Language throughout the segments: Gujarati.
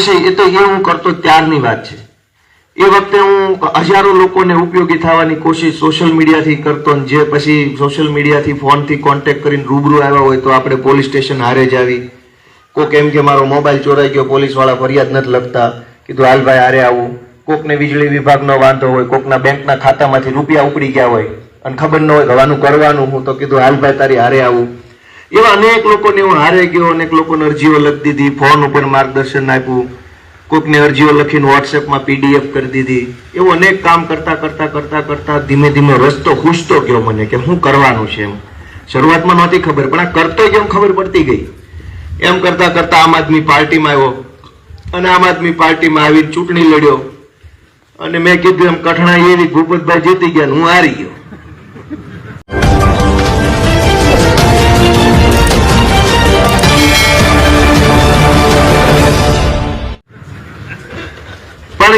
વિષય એ તો એ હું કરતો ત્યારની વાત છે. એ વખતે હું હજારો લોકોને ઉપયોગી થવાની કોશિશ સોશિયલ મીડિયાથી કરતો ને જે પછી સોશિયલ મીડિયાથી ફોનથી કોન્ટેક્ટ કરીને રૂબરૂ આવ્યા હોય તો આપણે પોલીસ સ્ટેશન હારે જ આવી. કોક એમ કે મારો મોબાઈલ ચોરાઈ ગયો, પોલીસવાળા ફરિયાદ નથી લખતા. કીધું, હાલ ભાઈ, હારે આવું. કોકને વીજળી વિભાગનો વાંધો હોય, કોકના બેંકના ખાતામાંથી રૂપિયા ઉપડી ગયા હોય અને ખબર ન હોય હવાનું કરવાનું હું તો કીધું, હાલ ભાઈ, તારી હારે આવું. એવા અનેક લોકોને હું હારે ગયો, અનેક લોકોને અરજીઓ લખી દીધી ફોન ઉપર માર્ગદર્શન આપ્યું. કોઈકને અરજીઓ લખીને વોટ્સએપમાં પીડીએફ કરી દીધી. એવું અનેક કામ કરતા કરતા કરતા કરતા ધીમે ધીમે રસ્તો ખૂસતો ગયો મને કે શું કરવાનું છે એમ. શરૂઆતમાં નહોતી ખબર, પણ આ કરતો કેમ ખબર પડતી ગઈ. એમ કરતા કરતા આમ આદમી પાર્ટીમાં આવ્યો. અને આમ આદમી પાર્ટીમાં આવીને ચૂંટણી લડ્યો. અને મેં કીધું એમ, કઠણા એવી ભૂપતભાઈ જીતી ગયા હું હારી ગયો.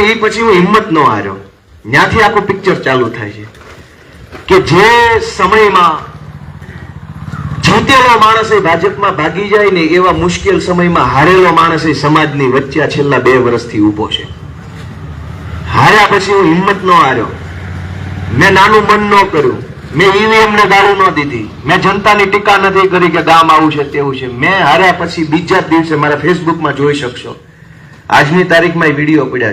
એ પછી હું હિંમત ન હાર્યો. ત્યાંથી આખું પિક્ચર ચાલુ થાય છે. કે જે સમયમાં જીતેલો માણસ ભાજપમાં ભાગી જાય ને એવા મુશ્કેલ સમયમાં હારેલો માણસ એ સમાજની વચ્ચે છેલ્લા બે વર્ષથી ઊભો છે. હાર્યા પછી હું હિંમત ન હાર્યો. મેં નાનું મન ન કર્યું. મેં ઈવીએમ ને ગાળું ન દીધી. મેં જનતાની ટીકા નથી કરી કે ગામ આવું છે તેવું છે. મેં હાર્યા પછી બીજા દિવસે મારા ફેસબુકમાં જોઈ શકશો. આજની તારીખમાં વીડિયો પડ્યા.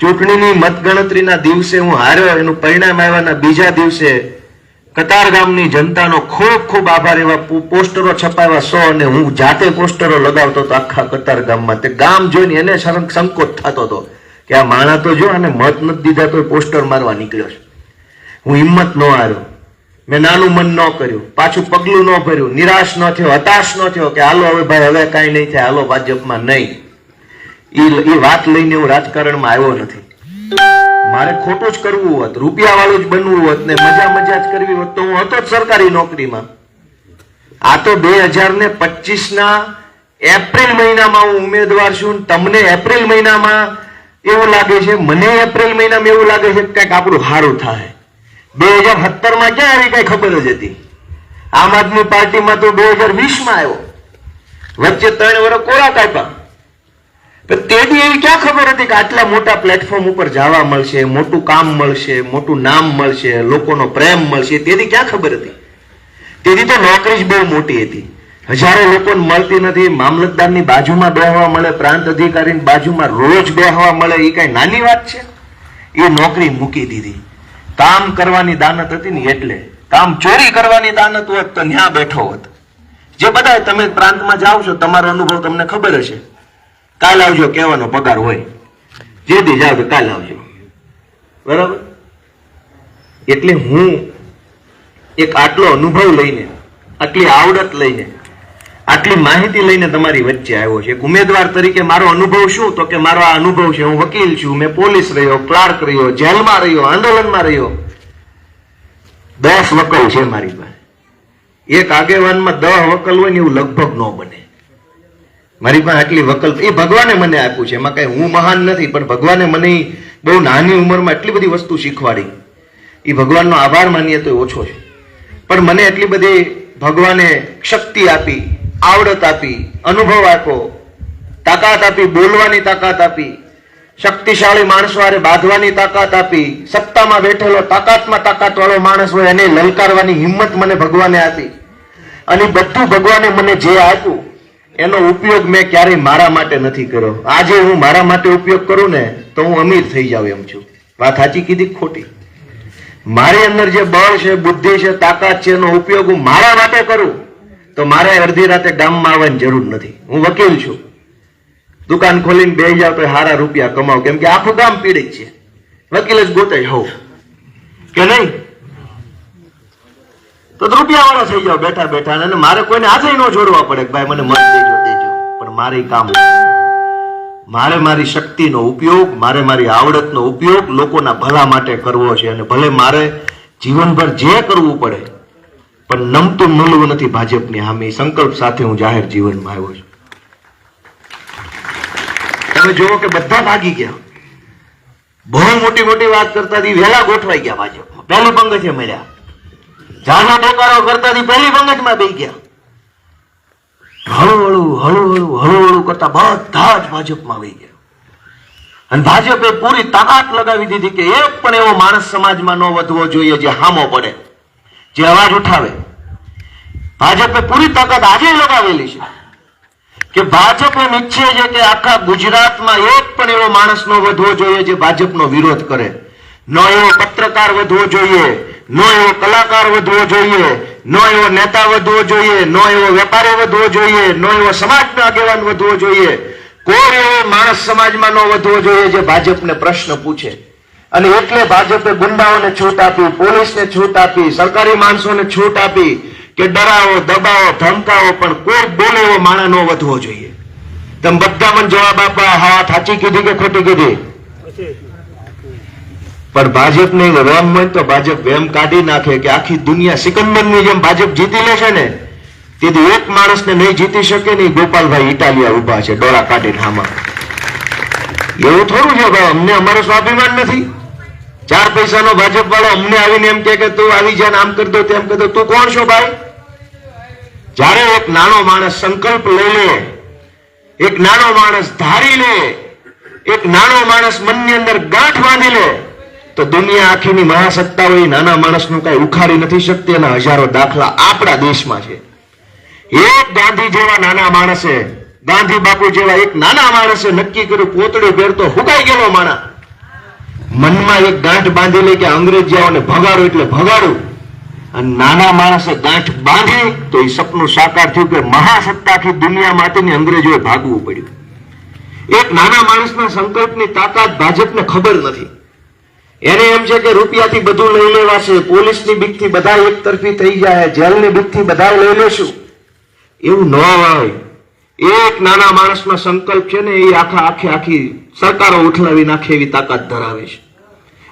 ચૂંટણીની મતગણતરીના દિવસે હું હાર્યો એનું પરિણામ આવ્યાના બીજા દિવસે કતાર ગામની જનતાનો ખૂબ ખૂબ આભાર એવા પોસ્ટરો છપાવ્યા સો અને હું જાતે પોસ્ટરો લગાવતો હતો આખા કતાર ગામમાં. તે ગામ જોઈને એને સંકોચ થતો હતો કે આ માણા તો જો અને મત નથી દીધા તો પોસ્ટર મારવા નીકળ્યો છે. હું હિંમત ન હાર્યો. મેં નાનું મન ન કર્યું. પાછું પગલું ન ભર્યું. નિરાશ ન થયો. હતાશ ન થયો કે હાલો હવે ભાઈ, હવે કાંઈ નહીં થાય. હાલો ભાજપમાં નહીં. ઈ વાત લઈને હું રાજકારણમાં આવ્યો નથી. મારે ખોટું જ કરવું હોત રૂપિયા વાળું જ બનવું હોત ને મજા મજા જ કરવી હોત તો હું હતો જ સરકારી નોકરીમાં. આ તો બે હજાર ને પચીસ ના એપ્રિલ મહિનામાં હું ઉમેદવાર છું તમને એપ્રિલ મહિનામાં એવું લાગે છે, મને એપ્રિલ મહિનામાં એવું લાગે છે કંઈક આપણું સારું થાય. બે હજાર સત્તરમાં ક્યાં આવી કઈ ખબર જ હતી? આમ આદમી પાર્ટીમાં તો બે હજાર વીસમાં આવ્યો. વચ્ચે ત્રણ વર્ષ કોરા કાપ્યા તેથી એવી ક્યાં ખબર હતી કે આટલા મોટા પ્લેટફોર્મ ઉપર જવા મળશે, મોટું કામ મળશે, મોટું નામ મળશે, લોકોનો પ્રેમ મળશે તેથી ક્યાં ખબર હતી? તેથી તો નોકરી જ બહુ મોટી હતી. હજારો લોકોને મળતી નથી, મામલતદારની બાજુમાં બેહવા મળે, પ્રાંત અધિકારીની બાજુમાં રોજ બેહવા મળે એ કઈ નાની વાત છે? એ નોકરી મૂકી દીધી. કામ કરવાની દાનત હતી ને એટલે. કામ ચોરી કરવાની દાનત હોત તો ન્યા બેઠો હોત. જે બધા તમે પ્રાંતમાં જાઓ છો, તમારો અનુભવ તમને ખબર હશે. કાલ આવજો, કહેવાનો પગાર હોય. જે દી જાવ કાલ આવજો. બરાબર? એટલે હું એક આટલો અનુભવ લઈને, આટલી આવડત લઈને, આટલી માહિતી લઈને તમારી વચ્ચે આવ્યો છે. એક ઉમેદવાર તરીકે મારો અનુભવ શું? તો કે મારો આ અનુભવ છે, હું વકીલ છું, મેં પોલીસ રહ્યો, ક્લાર્ક રહ્યો, જેલમાં રહ્યો, આંદોલનમાં રહ્યો. દસ વકલ છે મારી પાસે. એક આગેવાનમાં દસ વકલ હોય ને એવું લગભગ ન બને. મારી પાસે આટલી વકલ એ ભગવાને મને આપ્યું છે. એમાં કઈ હું મહાન નથી, પણ ભગવાને મને બહુ નાની ઉંમરમાં એટલી બધી વસ્તુ શીખવાડી. એ ભગવાનનો આભાર માનીએ તો ઓછો છે. પણ મને એટલી બધી ભગવાને શક્તિ આપી, આવડત આપી, અનુભવ આપ્યો, તાકાત આપી, બોલવાની તાકાત આપી, શક્તિશાળી માણસો બાંધવાની તાકાત આપી, સત્તામાં બેઠેલો તાકાતમાં તાકાત વાળો માણસ હોય એને લલકારવાની હિંમત મને ભગવાને આપી. અને બધું ભગવાને મને જે આપ્યું એનો ઉપયોગ મેં ક્યારેય મારા માટે નથી કર્યો. આજે હું મારા માટે ઉપયોગ કરું ને, તો હું અમીર થઈ જાઉં એમ છું. વાત સાચી કીધી ખોટી? મારી અંદર જે બળ છે, બુદ્ધિ છે, તાકાત છે, એનો ઉપયોગ હું મારા માટે કરું, તો મારે અડધી રાતે ગામમાં આવવાની જરૂર નથી. હું વકીલ છું. દુકાન ખોલીને બે જાવ તો સારા રૂપિયા કમાવ. કેમ કે આખું ગામ પીડિત છે. વકીલ જ ગોતે હોઉં કે નહીં? તો રૂપિયા વાળા થઈ જાવ બેઠા બેઠા. અને મારે કોઈને હાથે ન જોડવા પડે ભાઈ, મને મત દેજો દેજો. પણ મારે કામ મારે મારી શક્તિનો ઉપયોગ, મારે મારી આવડતનો ઉપયોગ લોકોના ભલા માટે કરવો છે. અને ભલે મારે જીવનભર જે કરવું પડે, પણ નમતું મળવું નથી ભાજપની હામી. સંકલ્પ સાથે હું જાહેર જીવનમાં આવ્યો છું. તમે જુઓ કે બધા ભાગી ગયા. બહુ મોટી મોટી વાત કરતા વહેલા ગોઠવાઈ ગયા ભાજપમાં. પંગ પંગજે મળ્યા જાનો ટેકારો કરતા હતી પહેલી પંગજમાં બે ગયા. હળુ હળુ હળુ હળુ હળુ હળુ કરતા બધા જ ભાજપમાં વહી ગયા. અને ભાજપે પૂરી તાકાત લગાવી દીધી કે એક પણ એવો માણસ સમાજમાં ન વધવો જોઈએ જે હામો પડે, જે અવાજ ઉઠાવે. ભાજપે પૂરી તાકાત આજે લગાવેલી છે કે ભાજપ એમ ઈચ્છે છે કે આખા ગુજરાતમાં એક પણ એવો માણસ નો વધવો જોઈએ જે ભાજપનો વિરોધ કરે. ન એવો પત્રકાર વધવો જોઈએ, ન એવો કલાકાર વધવો જોઈએ, ન એવો નેતા વધવો જોઈએ, ન એવો વેપારી વધવો જોઈએ, ન એવો સમાજનો આગેવાન વધવો જોઈએ. કોઈ એવો માણસ સમાજમાં ન વધવો જોઈએ જે ભાજપને પ્રશ્ન પૂછે? અને એટલે ભાજપે ગુંડાઓને છૂટ આપી, પોલીસને છૂટ આપી, સરકારી માણસોને છૂટ આપી કે ડરાવો, દબાવો, ધમકાવો, પણ કોઈ બોલે એવો માણસ ન વધવો જોઈએ. તમે બધા મને જવાબ આપવા હા સાચી કીધી કે ખોટી કીધી? પણ ભાજપને વેમ હોય તો ભાજપ વેમ કાઢી નાખે કે આખી દુનિયા સિકંદરની જેમ ભાજપ જીતી લેશે ને, તેથી એક માણસને નહીં જીતી શકે નહીં ગોપાલભાઈ ઇટાલિયા ઊભા છે, ડોળા કાઢીને હામાં. એવું થોડું છે ભાઈ, અમને અમારો સ્વાભિમાન નથી. ચાર પૈસાનો ભાજપ વાળો અમને આવીને એમ કે તું આવી જા આમ કરી દો તેમ કરી તું કોણ છો ભાઈ? જ્યારે એક નાનો માણસ સંકલ્પ લઈ લે, એક નાનો માણસ ધારી લે, એક નાનો માણસ મનની અંદર ગાંઠ બાંધી લે તો દુનિયા આખીની મહાસત્તાઓ એ નાના માણસનું કઈ ઉખાડી નથી શકતી એના હજારો દાખલા આપણા દેશમાં છે. એક ગાંધી જેવા નાના માણસે, ગાંધી બાપુ જેવા એક નાના માણસે નક્કી કર્યું, પોતળી પહેરતો હુકાઈ ગયેલો માણા મનમાં એક ગાંઠ બાંધી લે કે અંગ્રેજીઓને ભગાડું એટલે ભગાડું. અને નાના માણસે ગાંઠ બાંધી, તો એ સપનું સાકાર થયું કે મહાસત્તાથી દુનિયા માટેની અંગ્રેજોએ ભાગવું પડ્યું. એક નાના માણસના સંકલ્પની તાકાત ભાજપને ખબર નથી. એને એમ છે કે રૂપિયાથી બધું લઈ લેવાશે, પોલીસની બીકથી બધા એક તરફી થઈ જાય, જેલની બીકથી બધા લઈ લેશું. એવું ન હોય. એક નાના માણસનો સંકલ્પ છે ને, એ આખા આખે આખી સરકારો ઉઠલાવી નાખે એવી તાકાત ધરાવે છે.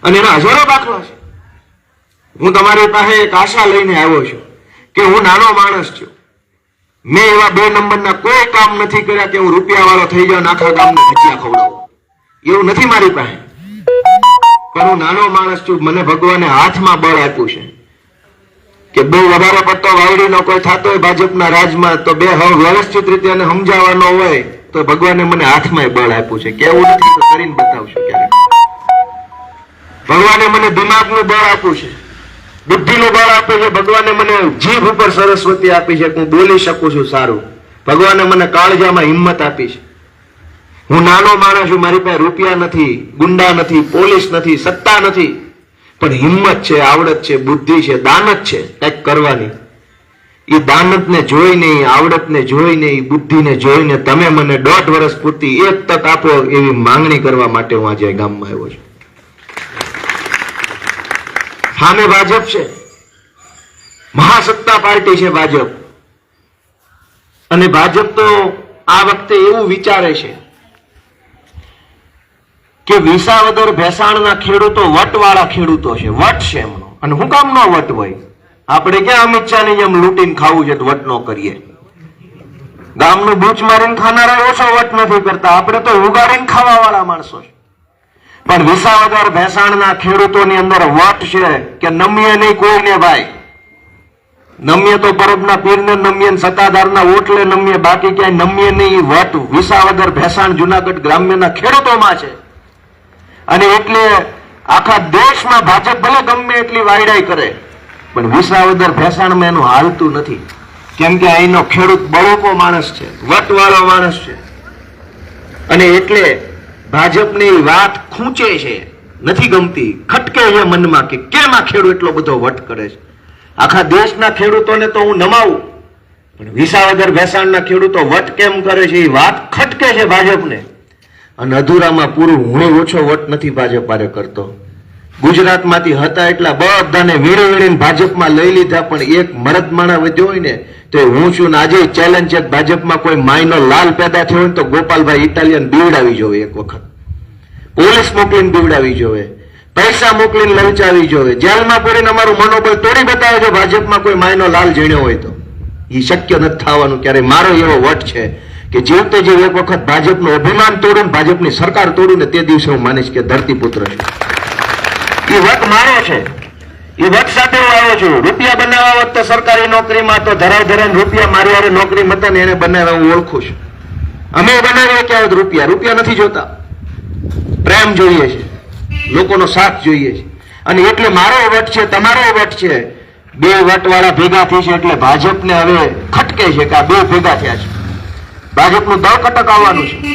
અને એના હજારો દાખલા છે. હું તમારી પાસે એક આશા લઈને આવ્યો છું કે હું નાનો માણસ છું. મેં એવા બે નંબરના કોઈ કામ નથી કર્યા કે હું રૂપિયા વાળો થઈ જાઉં આખા ગામને ભજીયા ખવડાવું. એવું નથી મારી પાસે. પણ હું નાનો માણસ છું, મને ભગવાને હાથમાં બળ આપ્યું છે. કે બહુ વધારે પડતો વાવડીનો કોઈ થતો હોય ભાજપના રાજમાં, તો બે હવે વ્યવસ્થિત રીતે એને સમજાવવાનો હોય, તો ભગવાને મને હાથમાં બળ આપ્યું છે. કેવું નથી, તો કરીને બતાવશું ક્યારેક. ભગવાને મને દિમાગનું બળ આપ્યું છે. બુદ્ધિનું બળ આપ્યું છે. ભગવાને મને જીભ ઉપર સરસ્વતી આપી છે. હું બોલી શકું છું સારું. ભગવાને મને કાળજામાં હિંમત આપી છે. હું નાનો માણસ છું, મારી પાસે રૂપિયા નથી, ગુંડા નથી, પોલીસ નથી, સત્તા નથી. પણ હિંમત છે, આવડત છે, બુદ્ધિ છે, દાનત છે, કંઈક કરવાની. એ દાનતને જોઈને આવડતને જોઈને એ બુદ્ધિને જોઈને તમે મને દોઢ વર્ષ પૂરતી એક તક આપો એવી માંગણી કરવા માટે હું આજે ગામમાં આવ્યો છું. સામે ભાજપ છે. મહાસત્તા પાર્ટી છે ભાજપ. અને ભાજપ તો આ વખતે એવું વિચારે છે કે વિસાવદર ભેસાણના ખેડૂતો વટવાળા ખેડૂતો છે. વટ છે એમનો. અને હું કામ નો વટ હોય? આપણે ક્યાં અમિત શાહની જેમ લૂંટીને ખાવું છે વટ નો કરીએ? ગામનું બૂચ મારીને ખાનારા ઓછો વટ નથી કરતા. આપણે તો ઉગાડીને ખાવા વાળા માણસો છે. પણ વિસાવદર ભેસાણના ખેડૂતોની અંદર વટ છે કે નમીએ નહીં કોઈને ભાઈ? નમ્ય તો પરબના પીરને નમ્ય સત્તાધારના ઓટલે નમ્ય બાકી ક્યાંય નમ્ય નહીં, વટ વિસાવદર ભેસાણ જુનાગઢ ગ્રામ્યના ખેડૂતોમાં છે. અને એટલે આખા દેશમાં ભાજપ ભલે ગમે એટલી વાયડાઈ કરે, પણ વિસાવદર ભેસાણમાં એનું હાલતું નથી. કેમ કે અહીંનો ખેડૂત બળોકો માણસ છે, વટવાળો માણસ છે. અને એટલે ભાજપની વાત ખૂંચે છે, નથી ગમતી. ખટકે છે મનમાં કે કેમ આ ખેડૂત એટલો બધો વટ કરે છે? આખા દેશના ખેડૂતોને તો હું નમાવું, પણ વિસાવદર ભેસાણના ખેડૂતો વટ કેમ કરે છે એ વાત ખટકે છે ભાજપને. અને અધૂરામાં પૂરું હું ઓછો વટ નથી ભાજપ પારે કરતો. ગુજરાતમાંથી હતા એટલા બધાને વીણી વીણીને ભાજપમાં લઈ લીધા, પણ એક મરદ માણા વધ્યો હોય ને, તો હું છું ને આજે ચેલેન્જ છે ભાજપમાં કોઈ માયનો લાલ પેદા થયો હોય તો ગોપાલભાઈ ઇટાલિયન બીવડાવી જોવે એક વખત. પોલીસ મોકલીને બીવડાવી જોવે. પૈસા મોકલીને લલચાવી જોવે. જેલમાં પૂરીને અમારું મનોબળ તોડી બતાવે છે, ભાજપમાં કોઈ માયનો લાલ જીણ્યો હોય તો. એ શક્ય નથી થવાનું ક્યારે મારો એવો વટ છે. કે જેમ તે જેમ એક વખત ભાજપનું અભિમાન તોડું ભાજપની સરકાર તોડું ને તે દિવસે હું માનીશ કે ધરતીપુત્ર છું. એ વટ મારો છે. એ વટ સાથે હું આવ્યો છું. રૂપિયા બનાવવા હોત તો સરકારી નોકરીમાં તો ધરાવ ધરાવ રૂપિયા મારી વારે નોકરી મતા ને એને બનાવ્યા હું ઓળખું છું. અમે બનાવીએ ક્યાં રૂપિયા? રૂપિયા નથી જોતા. પ્રેમ જોઈએ છે. લોકોનો સાથ જોઈએ છે. અને એટલે મારો વટ છે, તમારો વટ છે. બે વટવાળા ભેગા થઈ છે એટલે ભાજપને હવે ખટકે છે કે આ બે ભેગા થયા છે. ભાજપનું દળ કટક આવવાનું છે.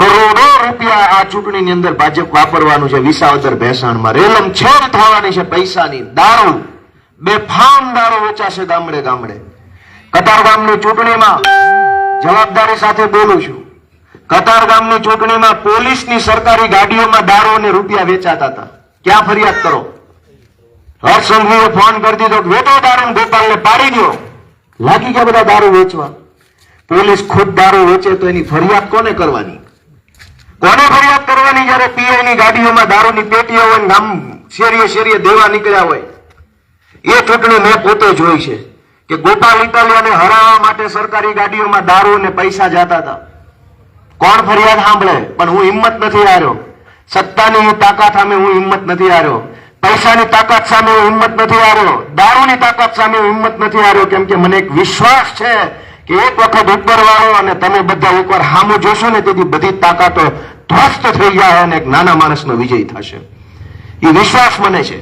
કરોડો રૂપિયા આ ચૂંટણીની અંદર ભાજપ વાપરવાનું છે. વિસાવદર ભેસાણમાં રેલમ છેડ થવાની છે પૈસાની દારૂ. બે ફામ દારૂ વેચાશે ગામડે ગામડે. કતાર ગામની ચૂંટણીમાં જવાબદારી સાથે બોલું છું. કતાર ગામની ચૂંટણીમાં પોલીસની સરકારી ગાડીઓમાં દારૂ અને રૂપિયા વેચાતા હતા. ક્યાં ફરિયાદ કરો? હર્ષ સંઘવીએ ફોન કરી દીધો વેટો દારૂ ને ગોપાલને પાડી દો લાગી ગયા બધા દારૂ વેચવા. પોલીસ ખુદ દારૂ વેચે તો એની ફરિયાદ કોને કરવાની? કોને ફરિયાદ કરવાની જ્યારે પીઆઈ ની ગાડીઓમાં દારૂની પેટીઓ હોય ને ગામ શેરીએ શેરીએ દેવા નીકળ્યા હોય? એ ચૂંટણી મેં પોતે જોઈ છે કે ગોપાલ ઇટાલિયાને હરાવવા માટે સરકારી ગાડીઓમાં દારૂ અને પૈસા જતા હતા. કોણ ફરિયાદ સાંભળે? પણ હું હિંમત નથી હાર્યો. સત્તાની તાકાત સામે હું હિંમત નથી હાર્યો. પૈસાની તાકાત સામે હું હિંમત નથી હાર્યો. દારૂની તાકાત સામે હું હિંમત નથી હાર્યો. કેમ કે મને એક વિશ્વાસ છે કે એક વખત ઉપર વાળો અને તમે બધા એકવાર હામો જોશો ને તેથી બધી તાકાતો ધ્વસ્ત થઈ ગયા અને એક નાના માણસનો વિજય થશે. એ વિશ્વાસ મને છે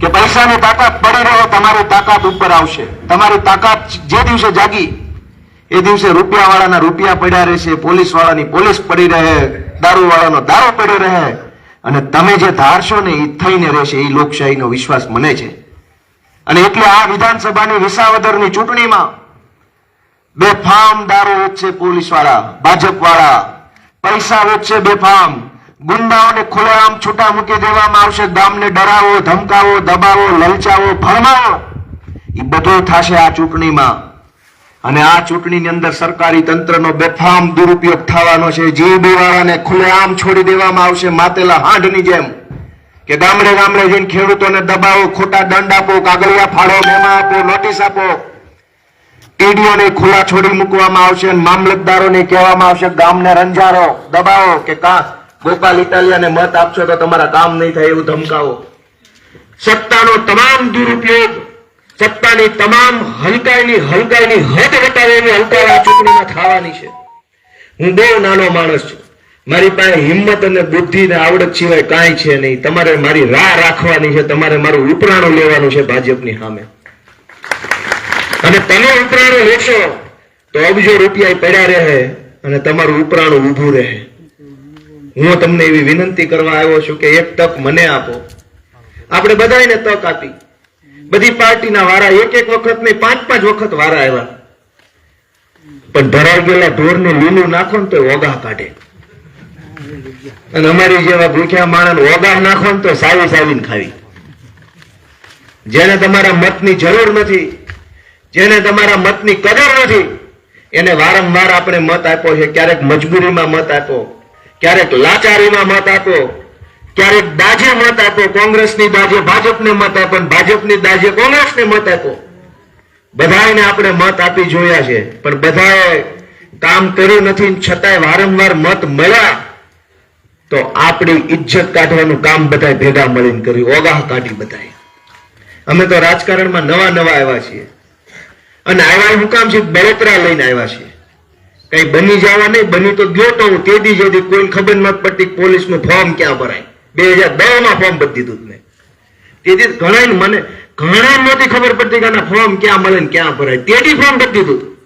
કે પૈસાની તાકાત પડી રહે તમારી તાકાત ઉપર આવશે. તમારી તાકાત જે દિવસે જાગી, એ દિવસે રૂપિયા વાળાના રૂપિયા પડ્યા રહેશે પોલીસ વાળાની પોલીસ પડી રહે દારૂ વાળાનો દારૂ પડ્યો રહે અને તમે જે ધારશો ને એ થઈને રહેશે, એ લોકશાહીનો વિશ્વાસ મને છે. અને એટલે આ વિધાનસભાની વિસાવદરની ચૂંટણીમાં બે ફામ દારૂ વેચશે પોલીસવાળા ભાજપ વાળા પૈસા વેચશે બેફામ. ગુંડાઓને ખુલ્લેઆમ છૂટા મૂકી દેવામાં આવશે. ગામને ડરાવો, ધમકાવો, દબાવો, લલચાવો, ભરમાવો. એ બધું થશે આ ચૂંટણીમાં. અને આ ચૂંટણીની અંદર સરકારી તંત્રનો બેફામ દુરુપયોગ થવાનો છે. જીબી વાળાને ખુલ્લેઆમ છોડી દેવામાં આવશે માતેલા હાંઢની જેમ. કે ગામડે ગામડે જઈને ખેડૂતોને દબાવો, ખોટા દંડ આપો, કાગળિયા ફાળો મેમા આપો, નોટિસ આપો. ટીડીઓને ખુલ્લા છોડી મૂકવામાં આવશે મામલતદારો મામલતદારોને કહેવામાં આવશે, ગામને રંજારો. દબાવો કે કા? ગોપાલ ઇટાલિયાને મત આપશો તો તમારા કામ નહીં થાય એવું ધમકાવો. સત્તાનો તમામ દુરુપયોગ, સત્તાની તમામ હલકાઈની હલકાઈની હદ વટાવે એવી હલકાઈ આ ચૂંટણીમાં થવાની છે. હું બહુ નાનો માણસ છું. મારી પાસે હિંમત અને બુદ્ધિ ને આવડત સિવાય કાંઈ છે નહીં. તમારે મારી રાહ રાખવાની છે, તમારે મારું ઉપરાણું લેવાનું છે ભાજપની સામે. અને તમે ઉપરાણું લેશો, તો અબજો રૂપિયા પડ્યા રહે અને તમારું ઉપરાણું ઊભું રહે. હું તમને એવી વિનંતી કરવા આવ્યો છું કે એક તક મને આપો. આપણે બધાને તક આપી. બધી પાર્ટીના વારા એક એક વખત નહીં પાંચ પાંચ વખત વારા આવ્યા. પણ ધરાઈ ગયેલા ઢોરને લીલું નાખો ને તો ઓગા કાઢે. અને અમારી જેવા ભૂખ્યા માણસ ઓગા નાખો ને તો સાવી સાવીને ખાવી. જેને તમારા મતની જરૂર નથી જેને તમારા મતની કદર નથી, એને વારંવાર આપણે મત આપ્યો છે. ક્યારેક મજબૂરીમાં મત આપ્યો, ક્યારેક લાચારીમાં મત આપ્યો, ક્યારેક દાજે મત આપ્યો. કોંગ્રેસની દાજે ભાજપને મત અને ભાજપની દાજે કોંગ્રેસને મત આપ્યો. બધાને આપણે મત આપી જોયા છે, પણ બધાએ કામ કર્યું નથી છતાંય વારંવાર મત મળ્યા. તો આપણી ઇજ્જત કાઢવાનું કામ બધાએ ભેગા મળીને કર્યું, ઓગાહ કાઢી બધાએ. અમે તો રાજકારણમાં નવા નવા આવ્યા છીએ. અને આવ્યા હું છે બળતરા લઈને આવ્યા છે. કઈ બની જવા નહીં, બની તો ગયો તો હું તેથી જેથી કોઈને ખબર નથી પડતી પોલીસનું ફોર્મ ક્યાં ભરાય. બે હજાર દસમાં ફોર્મ ભરી દીધું મેં. તેથી ઘણા મને ઘણા નહોતી ખબર પડતી કે ફોર્મ ક્યાં મળે ને ક્યાં ભરાય. તેથી ફોર્મ ભરી દીધું.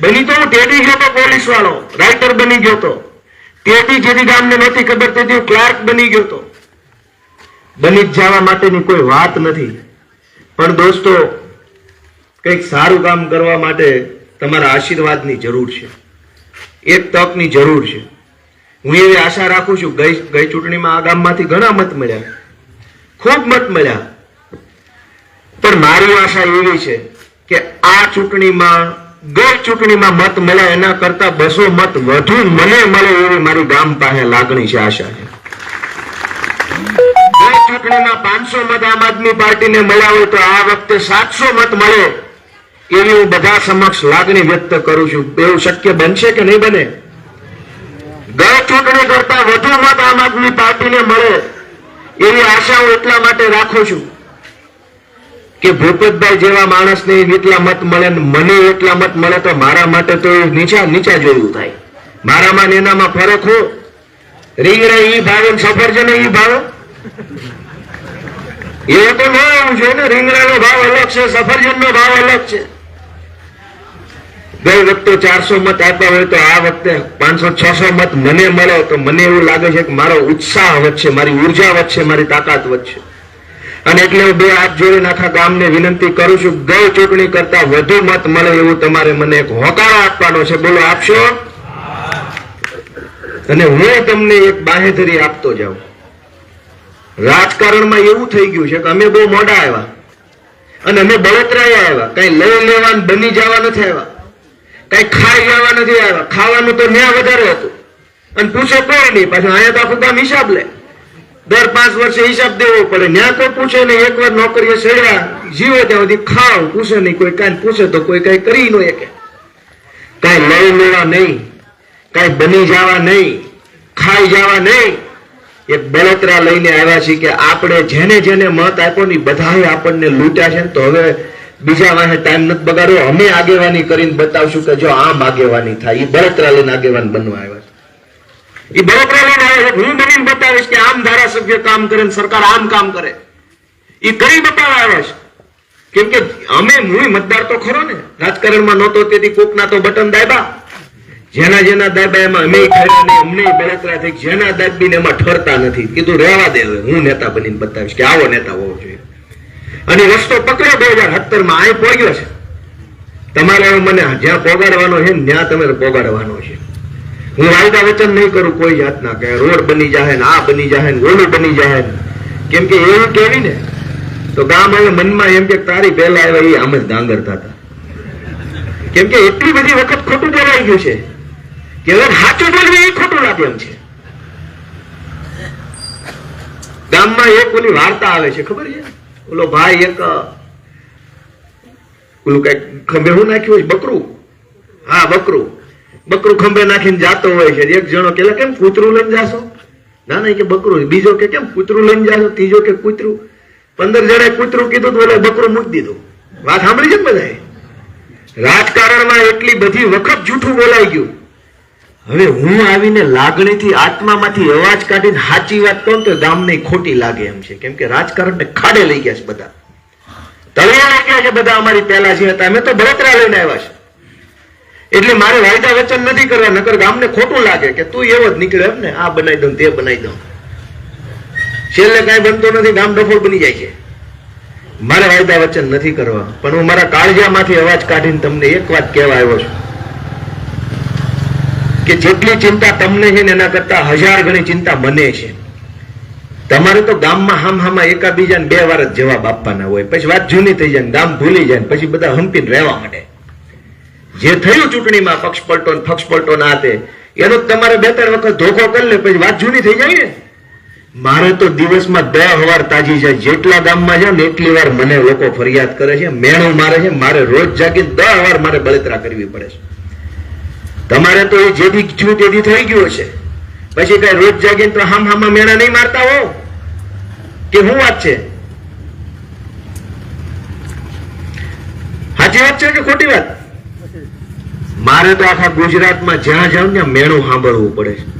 બની તો હું તેથી ગયો તો પોલીસ વાળો રાઇટર બની ગયો તો. તેથી જેથી ગામને નહોતી ખબર તેથી હું ક્લાર્ક બની ગયો તો. બની જવા માટેની કોઈ વાત નથી. પણ દોસ્તો કંઈક સારું કામ કરવા માટે તમારા આશીર્વાદની જરૂર છે. એક તકની જરૂર છે. હું એવી આશા રાખું છું, ગઈ ગઈ ચૂંટણીમાં આ ગામમાંથી ઘણા મત મળ્યા. ખૂબ મત મળ્યા. પણ મારી આશા એવી છે કે આ ચૂંટણીમાં, ગઈ ચૂંટણીમાં મત મળ્યા એના કરતા બસો મત વધુ મને મળે એવી મારી ગામ પાસે લાગણી છે, આશા છે. ગઈ ચૂંટણીમાં પાંચસો મત આમ આદમી પાર્ટીને મળ્યા હોય તો આ વખતે સાતસો મત મળે. એવી હું બધા સમક્ષ લાગણી વ્યક્ત કરું છું. એવું શક્ય બનશે કે નહીં બને? ગત ચૂંટણી કરતા વધુ મત આમ આદમી પાર્ટીને મળે એવી આશા હું એટલા માટે રાખું છું કે ભૂપતભાઈ જેવા માણસને એટલા મત મળે મને એટલા મત મળે તો મારા માટે તો એ નીચા નીચા જોયું થાય. મારામાં એનામાં ફરક હો? રીંગણા ઈ ભાવે સફરજન ઈ ભાવે? એવું તો ન આવું જોઈએ ને, રીંગણાનો ભાવ અલગ છે, સફરજનનો ભાવ અલગ છે. ગઈ વખતે ચારસો મત આપ્યા હોય તો આ વખતે પાંચસો, છસો મત મને મળે તો મને એવું લાગે છે કે મારો ઉત્સાહ વધશે, મારી ઊર્જા વધશે, મારી તાકાત વધશે. અને એટલે હું બે હાથ જોડીને આખા ગામને વિનંતી કરું છું ગઈ ચૂંટણી કરતા વધુ મત મળે એવું તમારે મને એક હોકારો આપવાનો છે. બોલો, આપશો? અને હું તમને એક બાહેધરી આપતો જાઉં. રાજકારણમાં એવું થઈ ગયું છે કે અમે બહુ મોડા આવ્યા. અને અમે બળતરાયા આવ્યા. કઈ લઈ લેવા બની જવા નથી આવ્યા. કઈ ખાઈ જવા નથી આવ્યા. ખાવાનું તો ન્યા વધારે હતું. અને પૂછે કોઈ નહીં. પાછું અહીંયા તો આખું કામ હિસાબ લે. દર પાંચ વર્ષે હિસાબ દેવો પડે. ન્યા કોઈ પૂછે નહીં. એકવાર નોકરીએ સેડ્યા, જીવે ત્યાં સુધી ખાવ. પૂછે નહીં. કોઈ કાંઈ પૂછે તો કોઈ કઈ કરી નો કે કઈ લઈ લેવા નહીં. કઈ બની જવા નહીં. ખાઈ જવા નહીં. એક બળતરા લઈને આવ્યા છીએ કે આપણે જેને જેને મત આપ્યો ને બધાએ આપણને લૂંટ્યા છે ને તો હવે બીજા વાહે ટાઈમ નથી બગાડ્યો. અમે આગેવાની કરીને બતાવશું કે જો આમ આગેવાની થાય. એ બળતરા લઈને આગેવાન બનવા આવ્યા એ બળતરા લઈને આવ્યા છે. હું બનીને બતાવીશ કે આમ ધારાસભ્ય કામ કરે ને સરકાર આમ કામ કરે. એ કરી બતાવવા આવ્યા છે. કેમ કે અમે હું મતદાર તો ખરો ને. રાજકારણમાં નહોતો તેથી કોકના તો બટન દાયબા. જેના જેના દાબા એમાં અમે ખરા નહીં, અમને બળતરા થઈ. જેના દાબીને એમાં ઠરતા નથી. કીધું રહેવા દે હું નેતા બનીને બતાવીશ કે આવો નેતા હોવો જોઈએ. અને રસ્તો પકડ્યો બે હજાર સત્તરમાં અહીં પહોંચ્યો છે. તમારે મને જ્યાં પોગાડવાનો છે ત્યાં તમે પોગાડવાનો છે. હું વાયદા વચન નહીં કરું, કોઈ જાતના કે રોડ બની જાય ને આ બની જાય ને ઓલું બની જાય ને. કેમ કે એવું કેવી ને? તો ગામ હવે મનમાં એમ કે તારી પહેલા આવ્યા એ આમ જ ડાંગરતા હતા કેમ કે એટલી બધી વખત ખોટું બોલાઈ ગયું છે કે હવે સાચું બોલવું એ ખોટું લાગે એમ છે. ગામમાં એક ઓલી વાર્તા આવે છે, ખબર છે? ઓલો ભાઈ, એક ઓલું કંઈક ખંભે હું નાખ્યું હોય, બકરું. હા, બકરું. બકરું ખંભે નાખીને જાતો હોય છે. એક જણો કે કેમ કૂતરું લઈને જાશો? ના ના કે બકરું બીજો કે, કેમ કૂતરું લઈને જાશો? ત્રીજો કે, કૂતરું. પંદર જણાએ કૂતરું કીધું તો ઓલે બકરું મૂકી દીધું. વાત સાંભળી છે ને બધાએ? રાજકારણમાં એટલી બધી વખત જૂઠું બોલાઈ ગયું. હવે હું આવીને લાગણીથી આત્મામાંથી અવાજ કાઢીને સાચી વાત કહું તો ગામને ખોટી લાગે એમ છે. કેમ કે રાજકારણને ખાડે લઈ ગયા છે બધા. તળિયા લઈ ગયા છે બધા અમારી પહેલા જે હતા? અમે તો બળતરા લઈને આવ્યા છે. એટલે મારે વાયદા વચન નથી કરવા, નકર ગામને ખોટું લાગે કે તું એવો જ નીકળે એમ ને, આ બનાવી દઉં તે બનાવી દઉં. છેલ્લે કાંઈ બનતો નથી, ગામ ડફોળ બની જાય છે. મારે વાયદા વચન નથી કરવા. પણ હું મારા કાળજામાંથી અવાજ કાઢીને તમને એક વાત કહેવા આવ્યો છું. કે જેટલી ચિંતા તમને છે એના કરતા હજાર ગણી ચિંતા મને છે. તમારે તો ગામમાં હામ હામાં એકાબીજાને બે વાર જ જવાબ આપવાના હોય. પછી વાત જૂની થઈ જાય ગામ ભૂલી જાય પછી બધા હંપીને રહેવા માંડે. જે થયું ચૂંટણીમાં, પક્ષ પલટો પક્ષ પલટો ના તે એનો તમારે બે ત્રણ વખત ધોખો કરી લે, પછી વાત જૂની થઈ જાય ને. મારે તો દિવસમાં દસ વાર તાજી જાય. જેટલા ગામમાં છે ને એટલી વાર મને લોકો ફરિયાદ કરે છે, મેણું મારે છે, મારે રોજ જાગીને દર વાર મારે બળતરા કરવી પડે છે. તમારે તો એ જેથી છું તેથી થઈ ગયું છે પછી કઈ રોજ જાગીને તો હામ હામા મેળા નહીં મારતા હો. કે શું વાત છે? સાચી વાત છે કે ખોટી વાત? મારે તો આખા ગુજરાતમાં જ્યાં જાઉં ત્યાં મેળું સાંભળવું પડે છે.